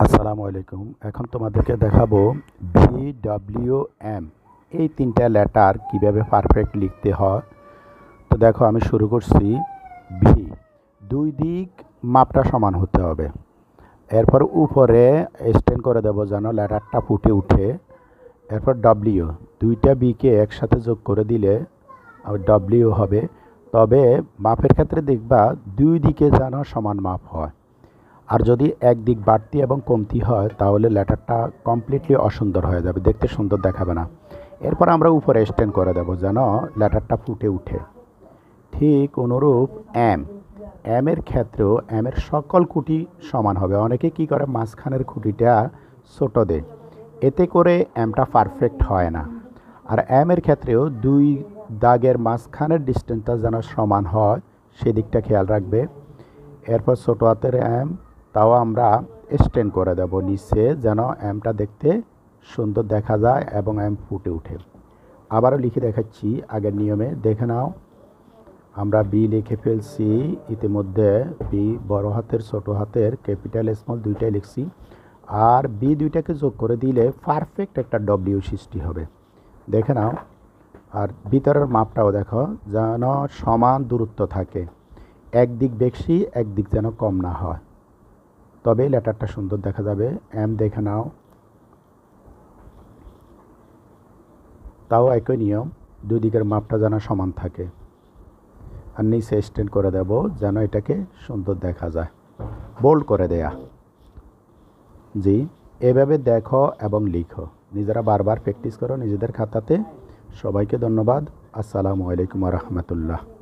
আসসালামু আলাইকুম। এখন তোমাদেরকে দেখাবো ভি ডাব্লিউ এম এই তিনটা লেটার কীভাবে পারফেক্ট লিখতে হয়? তো দেখো, আমি শুরু করছি ভি দুই দিক মাপটা সমান হতে হবে। এরপর উপরে এক্সটেন্ড করে দেবো যেন লেটারটা ফুটে উঠে। এরপর ডব্লিউ দুইটা বিকে একসাথে যোগ করে দিলে ডব্লিউ হবে। তবে মাপের ক্ষেত্রে দেখবা দুই দিকে যেন সমান মাপ হয়। আর যদি একদিক বাড়তি এবং কমতি হয়, তাহলে লেটারটা কমপ্লিটলি অসুন্দর হয়ে যাবে, দেখতে সুন্দর দেখাবে না। এরপর আমরা উপরে এক্সটেন্ড করে দেবো, যেন লেটারটা ফুটে উঠে। ঠিক অনুরূপ এম এম এর ক্ষেত্রেও এম এর সকল খুঁটি সমান হবে। অনেকে কি করে? মাঝখানের খুঁটিটা ছোটো দেয়। এতে করে এমটা পারফেক্ট হয় না। আর এম এর ক্ষেত্রেও দুই দাগের মাঝখানের ডিস্টেন্সটা যেন সমান হয়, সেদিকটা খেয়াল রাখবে। এরপর ছোটো হাতের এম তাও আমরা এক্সটেন্ড করে দেব নিচে যেন এমটা দেখতে সুন্দর দেখা যায় এবং এম ফুটে ওঠে। আবারও লিখে দেখাচ্ছি আগের নিয়মে, দেখে নাও। আমরা বি লিখে ফেলছি, ইতিমধ্যে বি বড় হাতের, ছোট হাতের ক্যাপিটাল স্মল দুইটাই লিখছি। আর বি দুইটাকে যোগ করে দিলে পারফেক্ট একটা ডব্লিউ সৃষ্টি হবে। দেখে নাও। আর ভিতরের মাপটাও দেখো, যেন সমান দূরত্ব থাকে। একদিক বেশি, একদিক যেন কম না হয়। তবে লেটারটা সুন্দর দেখা যাবে। এম দেখে নাও। তাও একই নিয়ম, দুই দিকের মাপটা যেন সমান থাকে। আর নিচে এক্সটেন্ড করে দেব, যেন এটাকে সুন্দর দেখা যায়। বোল্ড করে দেয়া। জি, এভাবে দেখো এবং লিখো। নিজেরা বারবার প্র্যাকটিস করো নিজেদের খাতাতে। সবাইকে ধন্যবাদ। আসসালামু আলাইকুম রহমতুল্লাহ।